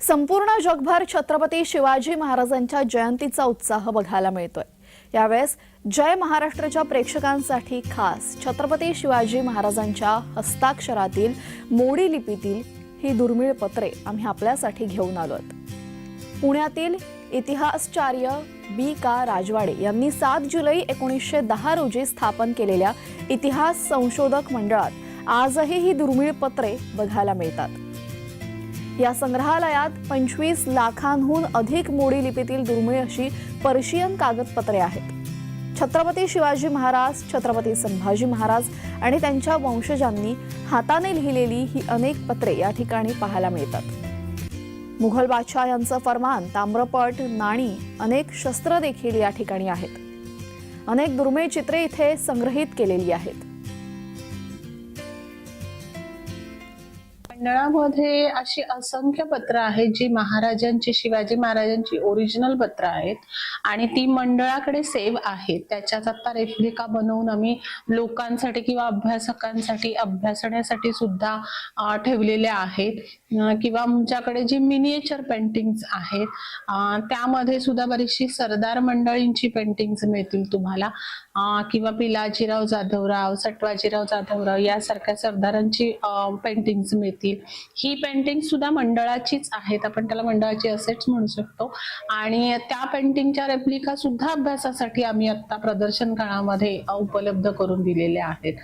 संपूर्ण जगभर छत्रपती शिवाजी महाराजांच्या जयंतीचा उत्साह बघायला मिळतोय. यावेळेस जय महाराष्ट्राच्या प्रेक्षकांसाठी खास छत्रपती शिवाजी महाराजांच्या हस्ताक्षरातील मोडी लिपीतील ही दुर्मिळ पत्रे आम्ही आपल्यासाठी घेऊन आलोत पुण्यातील इतिहासचार्य बी का राजवाडे यांनी सात जुलै एकोणीसशे दहा रोजी स्थापन केलेल्या इतिहास संशोधक मंडळात आजही ही दुर्मिळ पत्रे बघायला मिळतात. या संग्रहालयात पंचवीस लाखांहून अधिक मोडी लिपीतील दुर्मिळ अशी पर्शियन कागदपत्रे आहेत. छत्रपती शिवाजी महाराज छत्रपती संभाजी महाराज आणि त्यांच्या वंशजांनी हाताने लिहिलेली ही अनेक पत्रे या ठिकाणी पाहायला मिळतात. मुघल बादशाह यांचं फरमान ताम्रपट नाणी अनेक शस्त्र देखील या ठिकाणी आहेत. अनेक दुर्मिळ चित्रे इथे संग्रहित केलेली आहेत. मंडळामध्ये अशी असंख्य पत्र आहेत जी महाराजांची शिवाजी महाराजांची ओरिजिनल पत्र आहेत. आणि ती मंडळाकडे सेव्ह आहेत. त्याच्याच आता रेप्लिका बनवून आम्ही लोकांसाठी किंवा अभ्यासकांसाठी अभ्यासण्यासाठी सुद्धा ठेवलेल्या आहेत. किंवा आमच्याकडे जी मिनिएचर पेंटिंग्स आहेत त्यामध्ये सुद्धा बरीचशी सरदार मंडळींची पेंटिंग्स मिळतील तुम्हाला. किंवा पिलाजीराव जाधवराव सटवाजीराव जाधवराव यासारख्या सरदारांची पेंटिंग्स मिळतील. ही पेंटिंग सुद्धा मंडळाचीच आहेत. आपण त्याला मंडळाची असेट्स म्हणू शकतो. आणि त्या पेंटिंगच्या रेप्लिका सुद्धा अभ्यासासाठी आम्ही आता प्रदर्शन काळामध्ये उपलब्ध करून दिलेल्या आहेत.